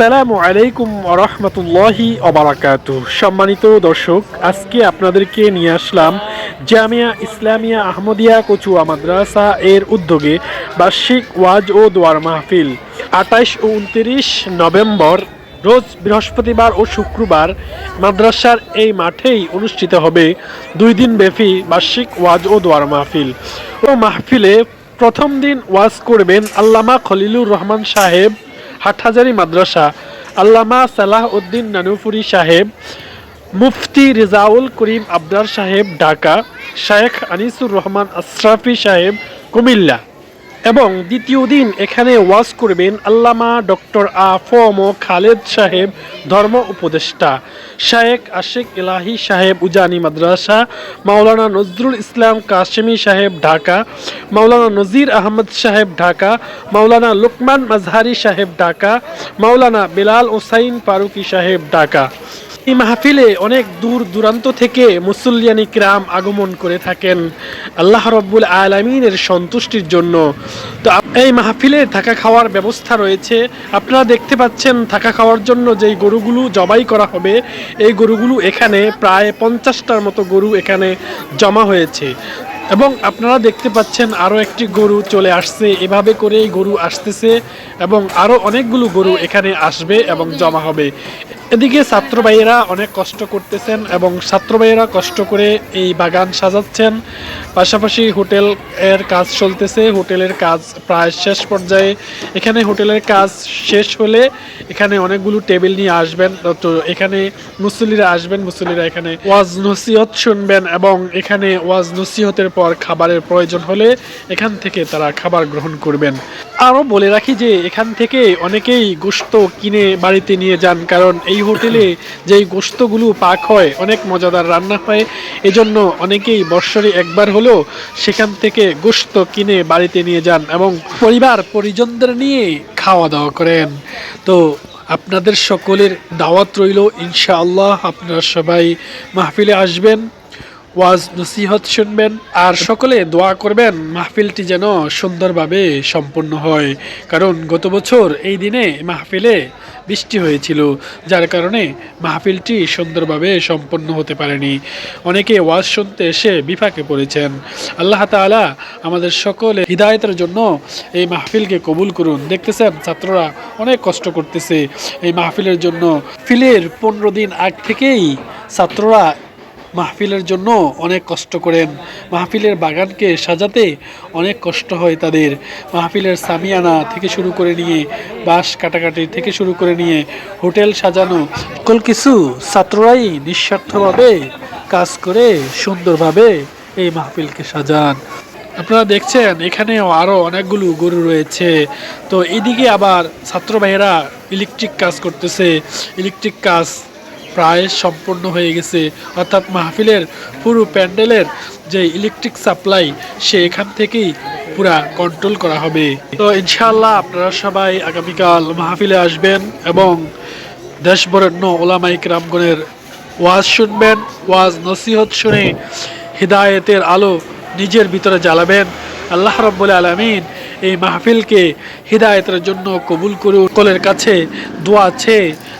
সালামু আলাইকুম রহমতুল্লাহি অবরাকাত সম্মানিত দর্শক, আজকে আপনাদেরকে নিয়ে আসলাম জামিয়া ইসলামিয়া আহমদিয়া কচুয়া মাদ্রাসা এর উদ্যোগে বার্ষিক ওয়াজ ও দোয়ার মাহফিল। আঠাইশ ও উনত্রিশ নভেম্বর, রোজ বৃহস্পতিবার ও শুক্রবার মাদ্রাসার এই মাঠেই অনুষ্ঠিত হবে দুই দিন ব্যাপী বার্ষিক ওয়াজ ও দোয়ার মাহফিল। ও মাহফিলে প্রথম দিন ওয়াজ করবেন আল্লামা খলিলুর রহমান সাহেব হাটহাজারি মাদ্রাসা আল্লামা সালাহ উদ্দিন নানুপুরি সাহেব, মুফতি রেজাউল করিম আবদার সাহেব, ঢাকা, শায়েখ আনিসুর রহমান আশরাফি সাহেব, কুমিল্লা। এবং দ্বিতীয় দিন এখানে ওয়াজ করবেন আল্লামা ডক্টর আফম ফম খালেদ সাহেব, ধর্ম উপদেষ্টা। শায়েখ আশেক ইলাহি সাহেব, উজানি মাদ্রাসা। মাওলানা নজরুল ইসলাম কাশেমি সাহেব, ঢাকা। মাওলানা নজির আহমদ সাহেব, ঢাকা। মাওলানা লুকমান মাজহারি সাহেব, ঢাকা। মাওলানা বেলাল ওসাইন ফারুকি সাহেব, ঢাকা। এই মাহফিলে অনেক দূর দূরান্ত থেকে মুসল্লিয়ানি ক্রাম আগমন করে থাকেন আল্লাহ রব্বুল আলমিনের সন্তুষ্টির জন্য। তো এই মাহফিলে থাকা খাওয়ার ব্যবস্থা রয়েছে। আপনারা দেখতে পাচ্ছেন থাকা খাওয়ার জন্য যেই গরুগুলো জবাই করা হবে, এই গরুগুলো এখানে প্রায় পঞ্চাশটার মতো গরু এখানে জমা হয়েছে। এবং আপনারা দেখতে পাচ্ছেন আরও একটি গরু চলে আসছে। এভাবে করেই গরু আসতেছে এবং আরও অনেকগুলো গরু এখানে আসবে এবং জমা হবে। এদিকে ছাত্র ভাইয়েরা অনেক কষ্ট করতেছেন এবং ছাত্র ভাইয়েরা কষ্ট করে এই বাগান সাজাচ্ছেন। পাশাপাশি হোটেল এর কাজ চলতেছে। হোটেলের কাজ প্রায় শেষ পর্যায়ে। এখানে হোটেলের কাজ শেষ হলে এখানে অনেকগুলো টেবিল নিয়ে আসবেন। তো এখানে মুসল্লিরা আসবেন, মুসল্লিরা এখানে ওয়াজ নসিহত শুনবেন এবং এখানে ওয়াজ নসিহতের পর খাবারের প্রয়োজন হলে এখান থেকে তারা খাবার গ্রহণ করবেন। আরও বলে রাখি যে এখান থেকে অনেকেই গোস্ত কিনে বাড়িতে নিয়ে যান, কারণ এই হোটেলে যেই গোস্তগুলো পাক হয়, অনেক মজাদার রান্না হয়। এজন্য অনেকেই বৎসরে একবার হলেও সেখান থেকে গোস্ত কিনে বাড়িতে নিয়ে যান এবং পরিবার পরিজনদের নিয়ে খাওয়া দাওয়া করেন। তো আপনাদের সকলের দাওয়াত রইল, ইনশাআল্লাহ আপনারা সবাই মাহফিলে আসবেন। ওয়াজ নসিহত শুনবেন আর সকলে দোয়া করবেন, মাহফিলটি যেন সুন্দরভাবে সম্পন্ন হয়। কারণ গত বছর এই দিনে মাহফিলে বৃষ্টি হয়েছিল, যার কারণে মাহফিলটি সুন্দরভাবে সম্পন্ন হতে পারেনি। অনেকে ওয়াজ শুনতে এসে বিপাকে পড়েছেন। আল্লাহ তাআলা আমাদের সকলে হৃদায়তের জন্য এই মাহফিলকে কবুল করুন। দেখতেছেন, ছাত্ররা অনেক কষ্ট করতেছে। এই মাহফিলের জন্য ফিলের পনেরো দিন আগ থেকেই ছাত্ররা মাহফিলের জন্য অনেক কষ্ট করেন। মাহফিলের বাগানকে সাজাতে অনেক কষ্ট হয় তাদের। মাহফিলের সামিয়ানা থেকে শুরু করে নিয়ে, বাঁশ কাটাকাটি থেকে শুরু করে নিয়ে, হোটেল সাজানো, সকল কিছু ছাত্ররাই নিঃস্বার্থভাবে কাজ করে সুন্দরভাবে এই মাহফিলকে সাজান। আপনারা দেখছেন, এখানেও আরও অনেকগুলো গরু রয়েছে। তো এদিকে আবার ছাত্র ভাইয়েরা ইলেকট্রিক কাজ করতেছে। ইলেকট্রিক কাজ প্রায় সম্পূর্ণ হয়ে গেছে। অর্থাৎ মাহফিলের পুরো প্যান্ডেলের যে ইলেকট্রিক সাপ্লাই সে এখান থেকেই পুরা কন্ট্রোল করা হবে। তো ইনশাআল্লাহ আপনারা সবাই আগামীকাল মাহফিলে আসবেন এবং দেশবরেণ্য ওলামাইক রামগণের ওয়াজ শুনবেন। ওয়াজ নসিহত শুনে হৃদায়তের আলো নিজের ভিতরে জ্বালাবেন। আল্লাহ রব্বুল আলমিন এই মাহফিলকে হৃদায়তের জন্য কবুল করে কলের কাছে দোয়া আছে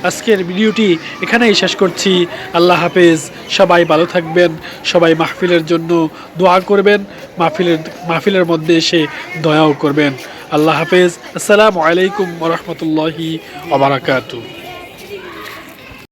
আজকের ভিডিওটি এখানেই শেষ করছি। আল্লাহ হাফেজ। সবাই ভালো থাকবেন। সবাই মাহফিলের জন্য দোয়া করবেন। মাহফিলের মাহফিলের মধ্যে এসে দয়াও করবেন। আল্লাহ হাফেজ। আসসালামু আলাইকুম রহমতুল্লাহি ওবরাকাতু